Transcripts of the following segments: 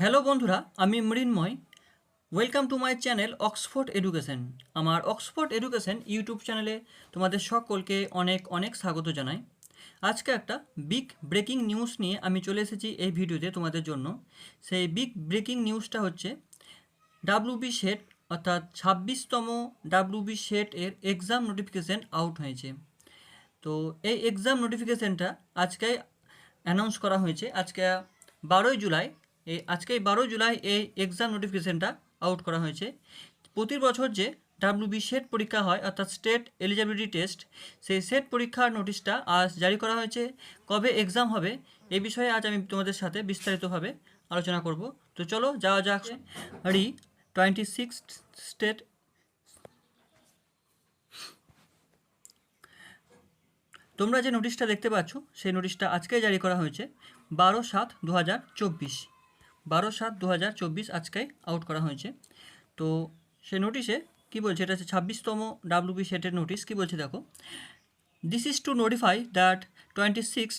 Hello বন্ধুরা, আমি Mrinmoy. Welcome to my channel Oxford education আমার অক্সফোর্ড এডুকেশন ইউটিউব চ্যানেলে তোমাদের সকলকে অনেক অনেক স্বাগত জানাই। আজকে একটা বিগ ব্রেকিং নিউজ নিয়ে আমি চলে এসেছি এই ভিডিওতে তোমাদের জন্য। সেই বিগ ব্রেকিং নিউজটা হচ্ছে ডাব্লিউবি সেট অর্থাৎ ছাব্বিশতম ডাব্লিউবি সেট এর এক্সাম নোটিফিকেশান আউট হয়েছে। তো এই এক্সাম নোটিফিকেশানটা আজকে অ্যানাউন্স করা হয়েছে। আজকে বারোই জুলাই এই আজকে বারোই জুলাই এই এক্সাম নোটিফিকেশানটা আউট করা হয়েছে। প্রতি বছর যে ডাব্লিউবি সেট পরীক্ষা হয়, অর্থাৎ স্টেট এলিজিবিলিটি টেস্ট সেই সেট পরীক্ষার নোটিশটা আজ জারি করা হয়েছে। কবে এক্সাম হবে এই বিষয়ে আজ আমি তোমাদের সাথে বিস্তারিতভাবে আলোচনা করব। তো চলো, যাওয়া যাক। রি টোয়েন্টি সিক্স স্টেট তোমরা যে নোটিশটা দেখতে পাচ্ছ, সেই নোটিশটা আজকে জারি করা হয়েছে, বারো সাত দু হাজার চব্বিশ। বারো সাত দু হাজার চব্বিশ আজকে আউট করা হয়েছে। তো সেই নোটিশে কী বলছে? এটা হচ্ছে ছাব্বিশতম ডাব্লিউবি সেটের নোটিশ কী বলছে দেখো? This is to notify that twenty six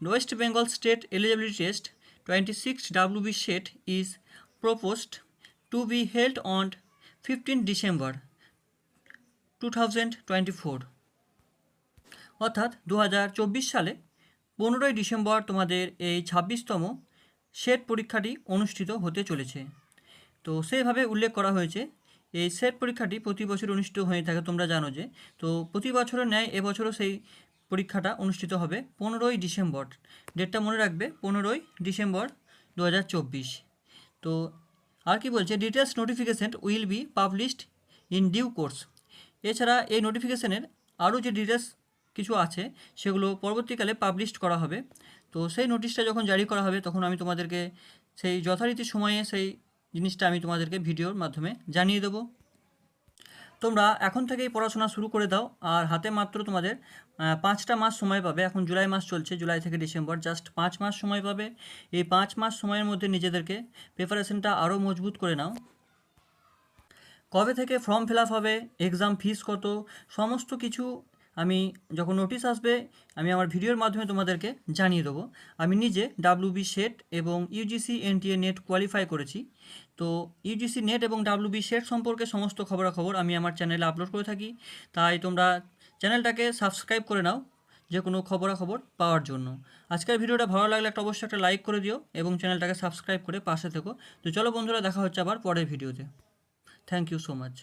West Bengal state eligibility test twenty six WB SET is proposed to be held on fifteen December two thousand twenty four অর্থাৎ দু হাজার চব্বিশ সালে পনেরোই ডিসেম্বর তোমাদের এই ছাব্বিশতম সেট পরীক্ষাটি অনুষ্ঠিত হতে চলেছে। তো সেইভাবে উল্লেখ করা হয়েছে, এই সেট পরীক্ষাটি প্রতি বছর অনুষ্ঠিত হয়ে থাকে, তোমরা জানো যে। তো প্রতি বছরের ন্যায় এবছরও সেই পরীক্ষাটা অনুষ্ঠিত হবে পনেরোই ডিসেম্বর। ডেটটা মনে রাখবে, পনেরোই ডিসেম্বর দু হাজার চব্বিশ। তো আর কি বলছে details notification will be published in due course এছাড়া এই নোটিফিকেশনের আরও যে ডিটেলস কিছু আছে, সেগুলো পরবর্তীকালে পাবলিশড করা হবে। তো সেই নোটিশটা যখন জারি করা হবে, তখন আমি তোমাদেরকে সেই যথারীতি সময়ে সেই জিনিসটা আমি তোমাদেরকে ভিডিওর মাধ্যমে জানিয়ে দেবো। তোমরা এখন থেকেই পড়াশোনা শুরু করে দাও, আর হাতে মাত্র তোমাদের পাঁচটা মাস সময় পাবে। এখন জুলাই মাস চলছে, জুলাই থেকে ডিসেম্বর জাস্ট পাঁচ মাস সময় পাবে। এই পাঁচ মাস সময়ের মধ্যে নিজেদেরকে প্রিপারেশনটা আরও মজবুত করে নাও। কবে থেকে ফর্ম ফিল হবে এক্সাম ফিস কত, সমস্ত কিছু আমি যখন নোটিশ আসবে, আমি আমার ভিডিওর মাধ্যমে তোমাদেরকে জানিয়ে দেবো। আমি নিজে ডাব্লিউবি সেট এবং ইউজিসি এনটিএ নেট কোয়ালিফাই করেছি। তো ইউজিসি নেট এবং ডাব্লিউবি সেট সম্পর্কে সমস্ত খবরাখবর আমি আমার চ্যানেলে আপলোড করে থাকি। তাই তোমরা চ্যানেলটাকে সাবস্ক্রাইব করে নাও যে কোনো খবরাখবর পাওয়ার জন্য। আজকের ভিডিওটা ভালো লাগলে একটা অবশ্যই একটা লাইক করে দিও এবং চ্যানেলটাকে সাবস্ক্রাইব করে পাশে থেকো। তো চলো বন্ধুরা, দেখা হচ্ছে আবার পরের ভিডিওতে থ্যাংক ইউ সো মাচ